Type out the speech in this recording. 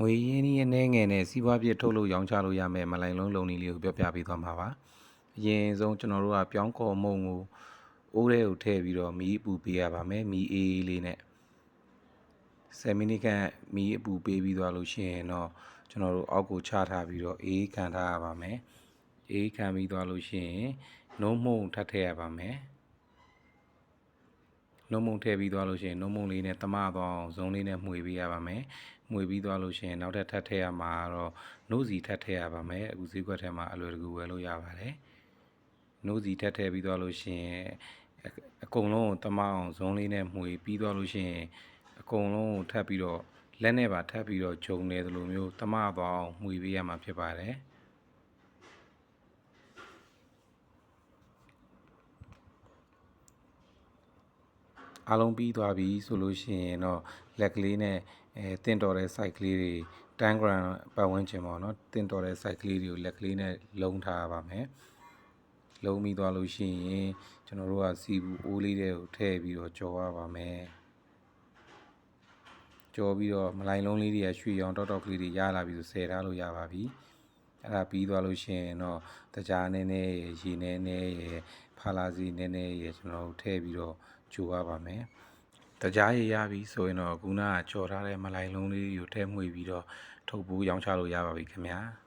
ငွေရင်းနှီးအနှဲငယ်နဲ့စီးပွားဖြစ်ထုတ်လို့ရောင်းချလို့ရမယ်မလိုင်လုံးလုံနည်းလေးကိုပြောပြပေးသွားမှာပါအရင်ဆုံးကျွန်တော်တို့ကပြောင်းခေါ်မုံကိုအိုးထဲကိုထည့်ပြီးတော့မီးအပူပေးရပါမယ်မီးအေးအေးလေးနဲ့10မိနစ်ခန့်မီးအပူပေးပြီးသွားလို့ရှိရင်တော့ကျွန်တော်တို့အောက်ကိုချထားပြီးတော့အေးခံထားရပါမယ်အေးခံပြီးသွားလို့ရှိရင်နှုံးမှုန်ထပ်ထည့်ရပါမယ် နှုံးမုံထည့်ပြီးသွားလို့ရှိရင်နှုံးမုံလေးနဲ့တမသွားအောင်ဇုံးလေးနဲ့မှွေပေးရပါမယ်မှွေပြီးသွားလို့ရှိရင်နောက်ထပ်ထပ်ထည့်ရမှာတော့နှုတ်စီထပ်ထည့်ရပါမယ်အခုဈေးကွက်ထဲမှာအလွယ်တကူဝယ်လို့ရပါတယ်နှုတ်စီထပ်ထည့်ပြီးသွားလို့ရှိရင်အအကုန်လုံးကိုတမအောင်ဇုံးလေးနဲ့မှွေပြီးသွားလို့ရှိရင်အကုန်လုံးကိုထပ်ပြီးတော့လက်နဲ့ပါထပ်ပြီးတော့ဂျုံနေသလိုမျိုးတမသွားအောင်မှွေပေးရမှာဖြစ်ပါတယ် အားလုံးပြီးသွားပြီဆိုလို့ရှိရင်တော့လက်ကလေးနဲ့အဲတင့်တော်တဲ့ site ကလေးတွေတန်း gram ပတ်ဝန်းကျင်ပေါ့နော်တင့်တော်တဲ့ site ကလေးတွေကိုလက်ကလေးနဲ့လုံးထားရပါမယ်လုံးပြီးသွားလို့ရှိရင်ကျွန်တော်တို့ကစီဘူးအိုးလေးတွေကိုထည့်ပြီးတော့ကြော်ရပါမယ်ကြော်ပြီးတော့မလိုင်လုံးလေးတွေကရွှေရောင်တောက်တောက်ကလေးတွေရလာပြီဆိုဆယ်ထားလို့ရပါပြီ အဲ့ဒါပြီးသွားလို့ရှိရင်တော့တကြားနည်းနည်းရယ်ရေနည်းနည်းရယ်ဖာလာစီနည်းနည်းရယ်ကျွန်တော်တို့ထည့်ပြီးတော့ဂျိုရပါမယ်တကြားရရပြီဆိုရင်တော့ခုနကကြော်ထားတဲ့မလိုက်လုံးလေးကိုထဲမှွေပြီးတော့ထုတ်ဘူးရောင်းချလို့ရပါပြီခင်ဗျာ။